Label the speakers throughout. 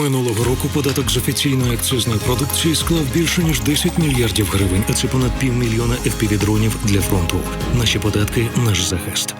Speaker 1: Минулого року податок з офіційної акцизної продукції склав більше ніж 10 мільярдів гривень, а це понад півмільйона FPV-дронів для фронту. Наші податки наш захист.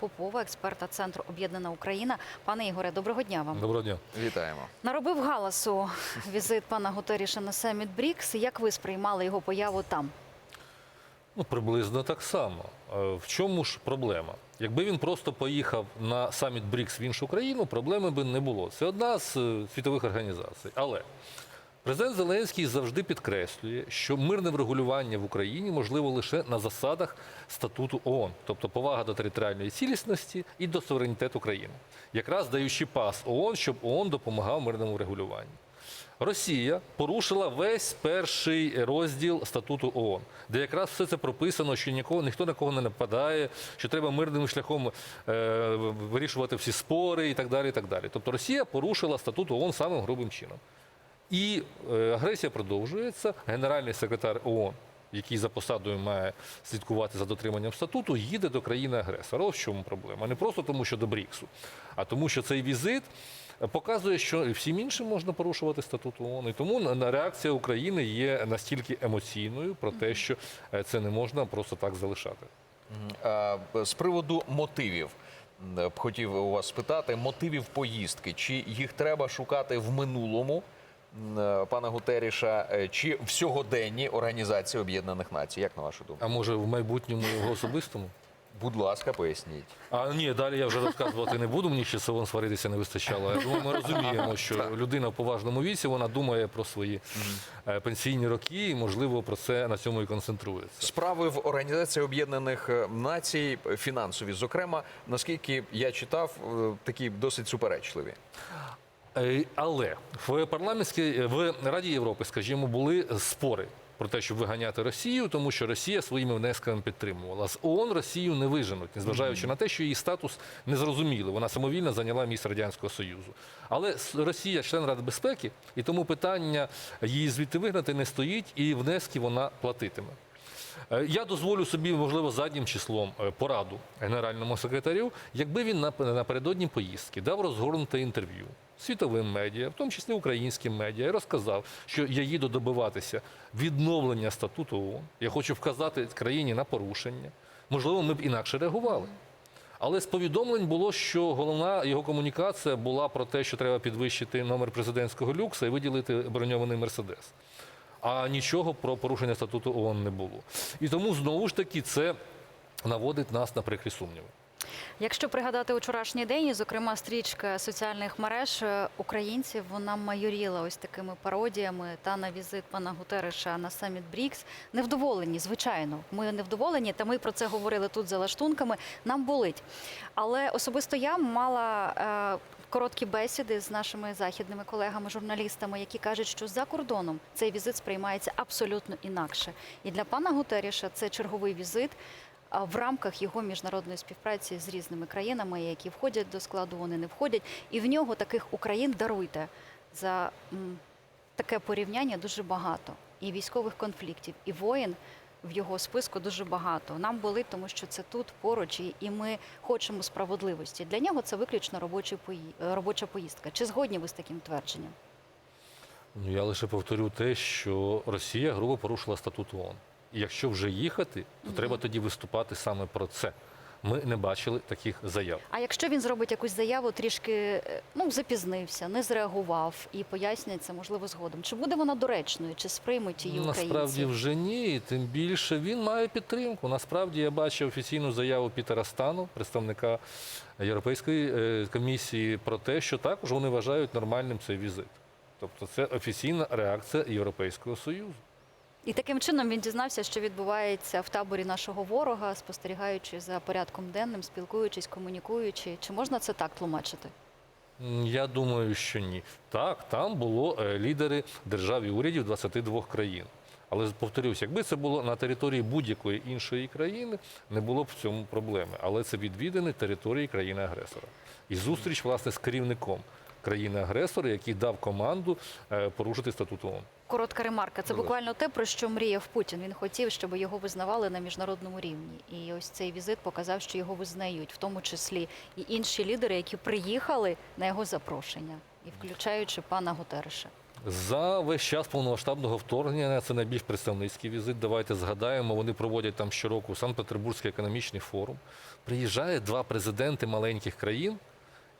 Speaker 2: Попова, експерта Центру Об'єднана Україна. Пане Ігоре, доброго дня вам.
Speaker 3: Доброго дня.
Speaker 4: Вітаємо.
Speaker 2: Наробив галасу візит пана Гутеріша на саміт БРІКС. Як ви сприймали його появу там?
Speaker 3: Ну, приблизно так само. Е, В чому ж проблема? Якби він просто поїхав на саміт БРІКС в іншу країну, проблеми би не було. Це одна з е, світових організацій. Але президент Зеленський завжди підкреслює, що мирне врегулювання в Україні можливо лише на засадах статуту ООН, тобто повага до територіальної цілісності і до суверенітету країни, якраз даючи пас ООН, щоб ООН допомагав мирному врегулюванню. Росія порушила весь перший розділ статуту ООН, де якраз все це прописано, що нікого ніхто на кого не нападає, що треба мирним шляхом е, вирішувати всі спори і так далі. І так далі. Тобто Росія порушила статут ООН самим грубим чином. І е, агресія продовжується. Генеральний секретар ООН, який за посадою має слідкувати за дотриманням статуту, їде до країни-агресора. Ось в чому проблема. Не просто тому, що до Бріксу, а тому, що цей візит показує, що і всім іншим можна порушувати статут ООН. І тому реакція України є настільки емоційною про те, що е, це не можна просто так залишати.
Speaker 4: Е, З приводу мотивів б хотів у вас спитати мотивів поїздки. Чи їх треба шукати в минулому е, пана Гутеріша, е, чи в сьогоденні Організації Об'єднаних Націй? Як на вашу думку?
Speaker 3: А може в майбутньому його особистому?
Speaker 4: Будь ласка, поясніть.
Speaker 3: А ні, далі я вже розказувати не буду. Мені ще салон сваритися не вистачало. Я думаю, ми розуміємо, що людина в поважному віці вона думає про свої е, пенсійні роки, і можливо про це на цьому і концентрується.
Speaker 4: Справи в Організації Об'єднаних е, Націй, фінансові, зокрема, наскільки я читав, е, такі досить суперечливі.
Speaker 3: Е, Але в парламентській в Раді Європи, скажімо, були спори. Про те, щоб виганяти Росію, тому що Росія своїми внесками підтримувала. З ООН Росію не виженуть, незважаючи на те, що її статус незрозумілий. Вона самовільно зайняла місце Радянського Союзу. Але Росія член Ради безпеки, і тому питання її звідти вигнати не стоїть, і внески вона платитиме. Е, Я дозволю собі, можливо, заднім числом е, пораду генеральному секретарю, якби він напередодні поїздки дав розгорнуте інтерв'ю світовим медіа, в тому числі українським медіа, і розказав, що я їду добиватися відновлення статуту ООН. Я хочу вказати країні на порушення. Можливо, ми б інакше реагували. Але з повідомлень було, що головна його комунікація була про те, що треба підвищити номер президентського люкса і виділити броньований мерседес. А нічого про порушення статуту ООН не було. І тому знову ж таки це наводить нас на прикрі сумніви.
Speaker 2: Якщо пригадати вчорашній день, і, зокрема, стрічка соціальних мереж е, українців, вона майоріла ось такими пародіями та на візит пана Гутереша на саміт БРІКС. Невдоволені, звичайно. Ми невдоволені, та ми про це говорили тут за лаштунками. Нам болить. Але особисто я мала. е, Короткі бесіди з нашими західними колегами, журналістами, які кажуть, що за кордоном цей візит сприймається абсолютно інакше. І для пана Гутеріша це черговий візит в рамках його міжнародної співпраці з різними країнами, які входять до складу, вони не входять. І в нього таких Україн даруйте за таке порівняння дуже багато. І військових конфліктів, і воїн в його списку дуже багато. Нам болить, тому що це тут поруч, і- ми хочемо справедливості. Для нього це виключно е, робоча поїздка. Чи згодні ви з таким твердженням?
Speaker 3: Ну, я лише повторю те, що Росія грубо порушила статут ООН. І якщо вже їхати, то треба тоді виступати саме про це. Ми не бачили таких заяв.
Speaker 2: А якщо він зробить якусь заяву, трішки е, ну запізнився, не зреагував і пояснює це можливо згодом. Чи буде вона доречною, чи сприймуть її українці?
Speaker 3: Насправді вже ні. Тим більше він має підтримку. Насправді я бачив офіційну заяву Пітера Стану, представника Європейської е, комісії, про те, що також вони вважають нормальним цей візит. Тобто це офіційна реакція Європейського Союзу.
Speaker 2: І таким чином він дізнався, що відбувається в таборі нашого ворога, спостерігаючи за порядком денним, спілкуючись, комунікуючи. Чи можна це так тлумачити?
Speaker 3: Я думаю, що ні. Так, там було е, лідери держав і урядів 22 країн. Але повторюсь, якби це було на території будь-якої іншої країни, не було б в цьому проблеми. Але це відвідини території країни-агресора. І зустріч, власне, з керівником країни-агресора, який дав команду е, порушити статут ООН.
Speaker 2: Коротка ремарка. Це буквально те, про що мріяв Путін. Він хотів, щоб його визнавали на міжнародному рівні. І ось цей візит показав, що його визнають, в тому числі і інші лідери, які приїхали на його запрошення. і включаючи пана Гутереша.
Speaker 3: За весь час повномасштабного вторгнення це найбільш представницький візит. Давайте згадаємо. Вони проводять там щороку Санкт-Петербурзький економічний форум. Приїжджає два президенти маленьких країн,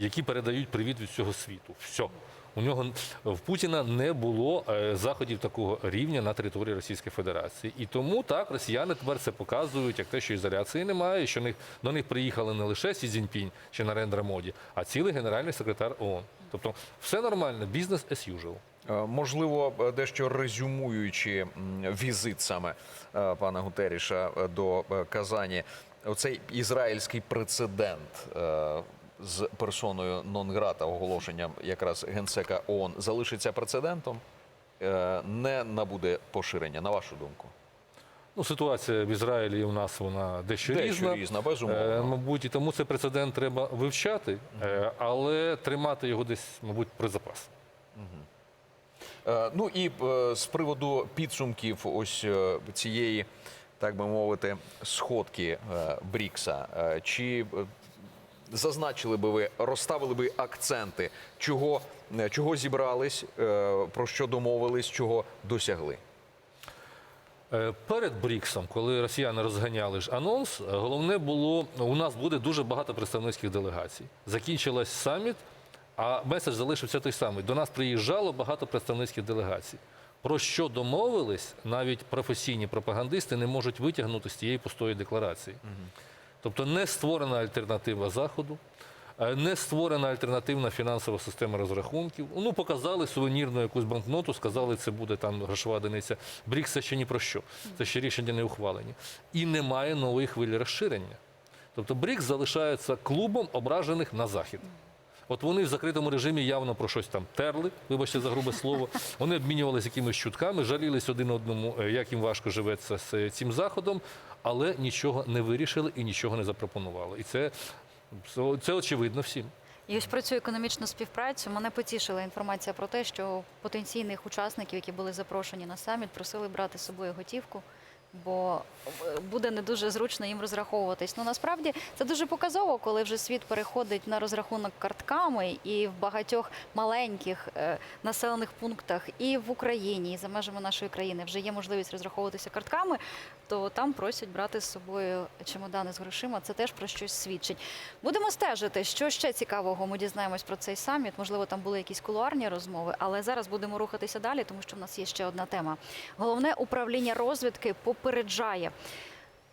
Speaker 3: які передають привіт від всього світу. Все. У нього в Путіна не було е, заходів такого рівня на території Російської Федерації. І тому так росіяни тепер це показують, як те, що ізоляції немає, що них, до них приїхали не лише Сі Цзіньпінь чи Нарендра Моді, а цілий генеральний секретар ООН. Тобто все нормально, бізнес as usual.
Speaker 4: Е, Можливо, е, дещо резюмуючи візит саме пана Гутеріша до Казані, оцей ізраїльський прецедент з персоною нон-грата, оголошенням якраз генсека ООН, залишиться прецедентом, е, не набуде поширення, на вашу думку?
Speaker 3: Ну, ситуація в Ізраїлі у нас вона дещо,
Speaker 4: Дещо
Speaker 3: різна.
Speaker 4: різна, безумовно.
Speaker 3: Е, мабуть, і тому цей прецедент треба вивчати, е, але тримати його десь, мабуть, при запас.
Speaker 4: Е, Ну і е, з приводу підсумків ось цієї, так би мовити, сходки е, Брікса, е, чи зазначили би ви, розставили би акценти, чого, е, чого зібрались, е, про що домовились, чого досягли?
Speaker 3: Е, Перед Бріксом, коли росіяни розганяли ж анонс, головне було у нас буде дуже багато представницьких делегацій. Закінчилась саміт, а меседж залишився той самий. До нас приїжджало багато представницьких делегацій. Про що домовились, навіть професійні пропагандисти не можуть витягнути з тієї пустої декларації. Тобто не створена альтернатива Заходу, е, не створена альтернативна фінансова система розрахунків. Ну, показали сувенірну якусь банкноту, сказали, це буде там грошова одиниця. БРІКС це ще ні про що. Це ще рішення не ухвалені. І немає нової хвилі розширення. Тобто БРІКС залишається клубом ображених на Захід. От вони в закритому режимі явно про щось там терли, вибачте за грубе слово. Вони обмінювалися якимись чутками, жалілись один одному, е, як їм важко живеться з е, цим заходом, але нічого не вирішили і нічого не запропонували. І це, це, це очевидно всім.
Speaker 2: І ось про цю економічну співпрацю мене потішила інформація про те, що потенційних учасників, які були запрошені на саміт, просили брати з собою готівку. Бо е, буде не дуже зручно їм розраховуватись. Ну насправді це дуже показово, коли вже світ переходить на розрахунок картками, і в багатьох маленьких е, населених пунктах, і в Україні, і за межами нашої країни вже є можливість розраховуватися картками, то там просять брати з собою чемодани з грошима. Це теж про щось свідчить. Будемо стежити, що ще цікавого ми дізнаємось про цей саміт. Можливо, там були якісь кулуарні розмови, але зараз будемо рухатися далі, тому що в нас є ще одна тема. Головне управління розвідки попереджає.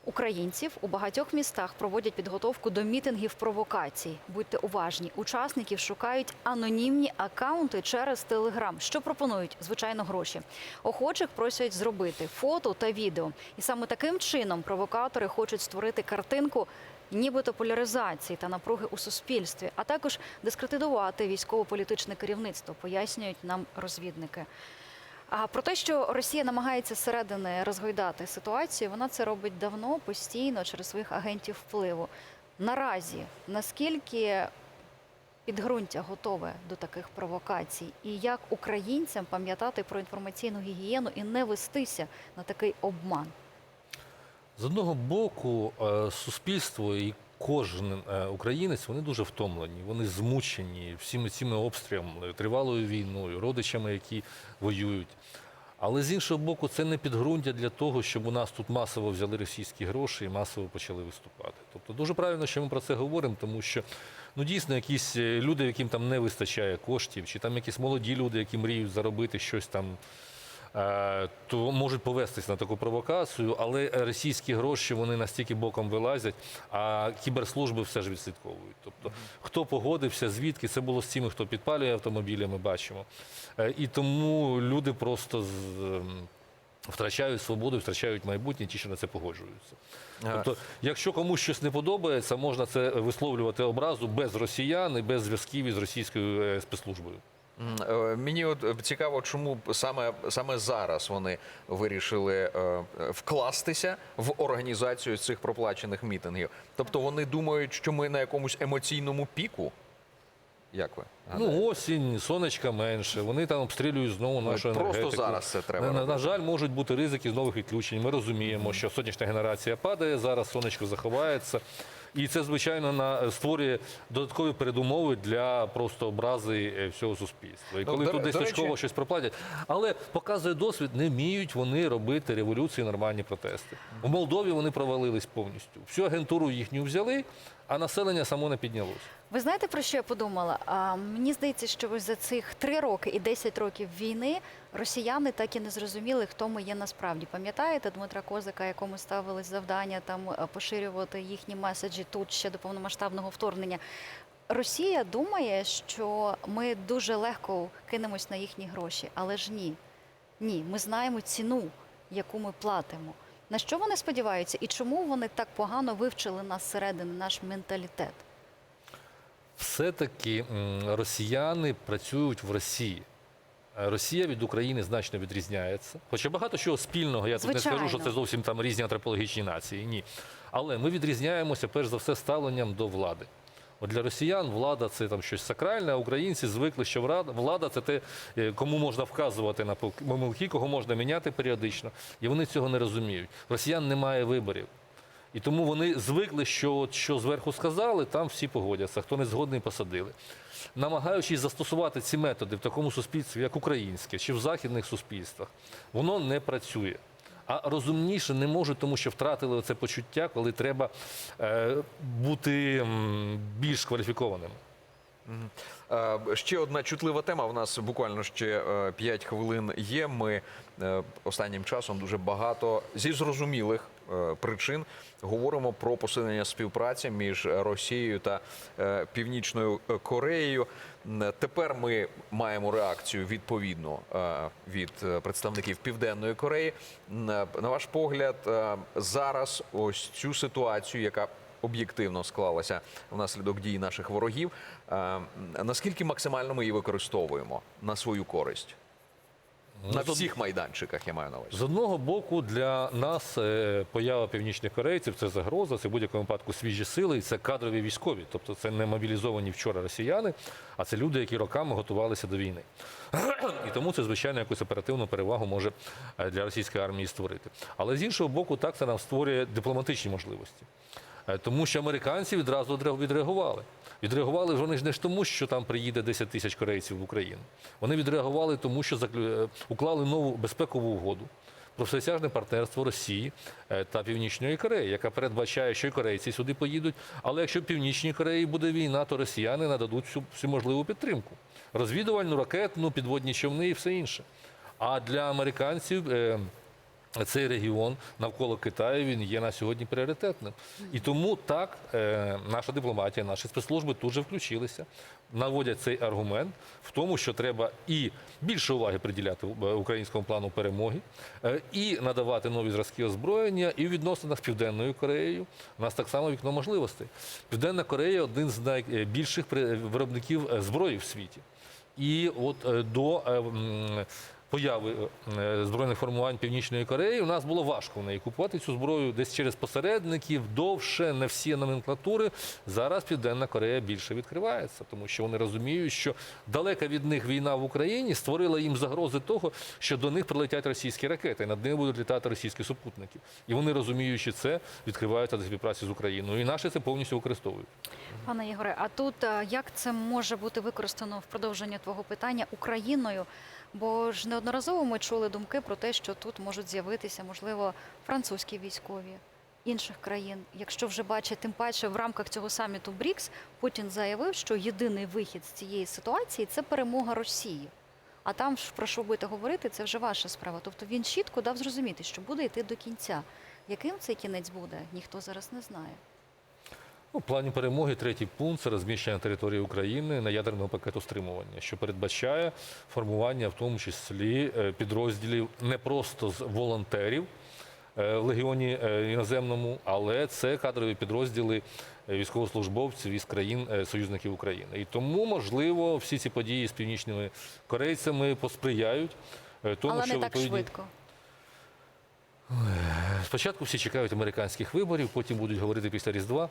Speaker 2: Українців у багатьох містах проводять підготовку до мітингів провокацій. Будьте уважні, учасників шукають анонімні акаунти через Телеграм. Що пропонують? Звичайно, гроші. Охочих просять зробити фото та відео. І саме таким чином провокатори хочуть створити картинку. Нібито поляризації та напруги у суспільстві, а також дискредитувати військово-політичне керівництво, пояснюють нам розвідники. А про те, що Росія намагається зсередини розгойдати ситуацію, вона це робить давно, постійно через своїх агентів впливу. Наразі наскільки підґрунтя готове до таких провокацій, і як українцям пам'ятати про інформаційну гігієну і не вестися на такий обман?
Speaker 3: З одного боку, е, суспільство кожен е, українець вони дуже втомлені, вони змучені всіми цими обстрілами, тривалою війною, родичами, які воюють. Але з іншого боку, це не підґрунтя для того, щоб у нас тут масово взяли російські гроші і масово почали виступати. Тобто дуже правильно, що ми про це говоримо, тому що ну дійсно якісь е, люди, яким там не вистачає коштів, чи там якісь молоді люди, які мріють заробити щось там то можуть повестись на таку провокацію, але російські гроші вони настільки боком вилазять, а кіберслужби все ж відслідковують. Тобто, хто погодився, звідки це було з цими, хто підпалює автомобілі, ми бачимо. Е, І тому люди просто з- ем, втрачають свободу, втрачають майбутнє, ті, що на це погоджуються. Тобто, якщо комусь щось не подобається, можна це висловлювати образу без росіян і без зв'язків із російською е, спецслужбою.
Speaker 4: Е, Мені от цікаво, чому саме, саме зараз вони вирішили е, вкластися в організацію цих проплачених мітингів. Тобто вони думають, що ми на якомусь емоційному піку. Як ви?
Speaker 3: Ну, осінь, сонечка менше. Вони там обстрілюють знову нашу
Speaker 4: Просто зараз це треба
Speaker 3: На, на, на жаль, можуть бути ризики з нових відключень. Ми розуміємо, що сонячна генерація падає, зараз сонечко заховається. І це, звичайно, на, створює додаткові передумови для просто образи е, всього суспільства. І
Speaker 4: Ну,
Speaker 3: коли
Speaker 4: до-
Speaker 3: тут десь точково щось проплатять. Але показує досвід, не вміють вони робити революції, нормальні протести. У Молдові вони провалились повністю. Всю агентуру їхню взяли, а населення само не піднялось.
Speaker 2: Ви знаєте про що я подумала? А, мені здається, що ось за цих три роки і 10 років війни росіяни так і не зрозуміли, хто ми є насправді. Пам'ятаєте Дмитра Козака, якому ставилось завдання там е, поширювати їхні меседжі тут ще до повномасштабного вторгнення? Росія думає, що ми дуже легко кинемось на їхні гроші, але ж ні. Ні, ми знаємо ціну, яку ми платимо. На що вони сподіваються, і чому вони так погано вивчили нас зсередини, наш менталітет?
Speaker 3: Все-таки росіяни працюють в Росії. Е, Росія від України значно відрізняється. Хоча багато чого спільного, я тут не скажу, що це зовсім там різні антропологічні нації. Ні. Але ми відрізняємося перш за все ставленням до влади. От для росіян влада це там щось сакральне, а українці звикли, що влада це те, е, кому можна вказувати на помилки, кого можна міняти періодично. І вони цього не розуміють. Росіян немає виборів. І тому вони звикли, що от що зверху сказали, там всі погодяться. Хто не згодний, посадили. Намагаючись застосувати ці методи в такому суспільстві, як українське, чи в західних суспільствах, воно не працює. А розумніше не можуть, тому що втратили це почуття, коли треба е, бути більш кваліфікованим.
Speaker 4: Е, Ще одна чутлива тема. У нас буквально ще 5 хвилин є. Ми е, останнім часом дуже багато зі зрозумілих е, причин говоримо про посилення співпраці між Росією та е, Північною Кореєю. Тепер ми маємо реакцію відповідну е, від е, представників Південної Кореї. Е, На ваш погляд, е, зараз ось цю ситуацію, яка об'єктивно склалася внаслідок дій наших ворогів. Е, Наскільки максимально ми її використовуємо на свою користь? На всіх майданчиках я маю на увазі.
Speaker 3: З одного боку, для нас е, поява північних корейців це загроза, це в будь-якому випадку свіжі сили, і це кадрові військові. Тобто це не мобілізовані вчора росіяни, а це люди, які роками готувалися до війни. І тому це, звичайно, якусь оперативну перевагу може е, для російської армії створити. Але з іншого боку, так це нам створює дипломатичні можливості. Е, Тому що американці відразу відреагували. Відреагували вони ж не ж тому, що там приїде 10 тисяч корейців в Україну. Вони відреагували тому, що е, уклали нову безпекову угоду про всесяжне партнерство Росії е, та Північної Кореї, яка передбачає, що і корейці сюди поїдуть. Але якщо в Північній Кореї буде війна, то росіяни нададуть всю, всю можливу підтримку. Розвідувальну, ракетну, підводні човни і все інше. А для американців. Цей регіон навколо Китаю він є на сьогодні пріоритетним. І тому так е, наша дипломатія, наші спецслужби тут же включилися, наводять цей аргумент в тому, що треба і більше уваги приділяти е, українському плану перемоги, е, і надавати нові зразки озброєння, і в відносинах з Південною Кореєю у нас так само вікно можливостей. Південна Корея один з найбільших виробників зброї в світі. І от до появи е, збройних формувань Північної Кореї у нас було важко в неї купувати цю зброю десь через посередників, довше, не всі номенклатури. Зараз Південна Корея більше відкривається, тому що вони розуміють, що далека від них війна в Україні створила їм загрози того, що до них прилетять російські ракети, і над ними будуть літати російські супутники. І вони, розуміючи це, відкриваються до співпраці з Україною. І наші це повністю використовують.
Speaker 2: Пане Ігоре, а тут е, як це може бути використано в продовження твого питання Україною? Бо ж неодноразово ми чули думки про те, що тут можуть з'явитися, можливо, французькі військові інших країн. Якщо вже бачить, тим паче в рамках цього саміту БРІКС Путін заявив, що єдиний вихід з цієї ситуації це перемога Росії. А там ж про що будете говорити, це вже ваша справа. Тобто він чітко дав зрозуміти, що буде йти до кінця. Яким цей кінець буде, ніхто зараз не знає.
Speaker 3: У плані перемоги третій пункт це розміщення території України на ядерного пакету стримування, що передбачає формування, в тому числі е, підрозділів не просто з волонтерів е, в легіоні е, іноземному, але це кадрові підрозділи військовослужбовців із країн союзників України. І тому, можливо, всі ці події з північними корейцями посприяють тому,
Speaker 2: Але
Speaker 3: що
Speaker 2: не так
Speaker 3: відповідні-
Speaker 2: швидко.
Speaker 3: Спочатку всі чекають американських виборів, потім будуть говорити після Різдва.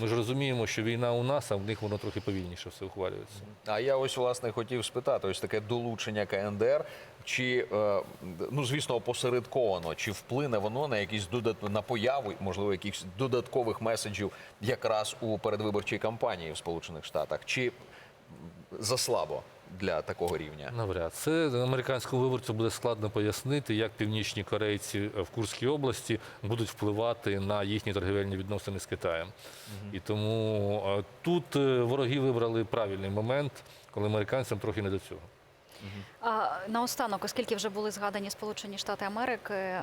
Speaker 3: Ми ж розуміємо, що війна у нас, а в них воно трохи повільніше все ухвалюється.
Speaker 4: А я ось власне хотів спитати: ось таке долучення КНДР. Чи е, ну звісно опосередковано, чи вплине воно на якісь додат... на появу, можливо, якихось додаткових меседжів якраз у передвиборчій кампанії в Сполучених Штатах, чи заслабо для такого рівня?
Speaker 3: Навряд це американському виборцю буде складно пояснити, як північні корейці в Курській області будуть впливати на їхні торгівельні відносини з Китаєм. І тому тут е, вороги вибрали правильний момент, коли американцям трохи не до цього.
Speaker 2: А наостанок, оскільки вже були згадані Сполучені Штати Америки,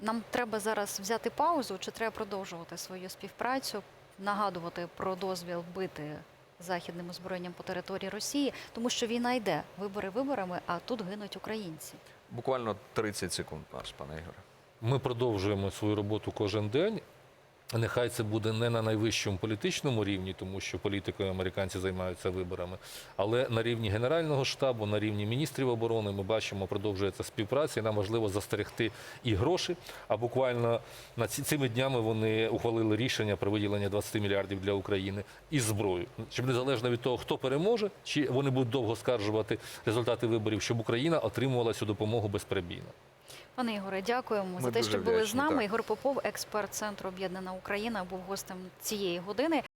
Speaker 2: нам треба зараз взяти паузу, чи треба продовжувати свою співпрацю, нагадувати про дозвіл бити західним озброєнням по території Росії, тому що війна йде вибори виборами, а тут гинуть українці.
Speaker 4: Буквально 30 секунд, наш пане Ігоре.
Speaker 3: Ми продовжуємо свою роботу кожен день. Нехай це буде не на найвищому політичному рівні, тому що політикою американці займаються виборами, але на рівні Генерального штабу, на рівні міністрів оборони ми бачимо, продовжується співпраця. І нам важливо застерегти і гроші. А буквально на цими днями вони ухвалили рішення про виділення 20 мільярдів для України і зброю, щоб незалежно від того, хто переможе, чи вони будуть довго скаржувати результати виборів, щоб Україна отримувала цю допомогу безперебійно.
Speaker 2: Пане Ігоре, дякуємо
Speaker 4: Ми
Speaker 2: за те, що були з нами.
Speaker 4: так.
Speaker 2: Ігор Попов, експерт центру Об'єднана Україна, був гостем цієї години.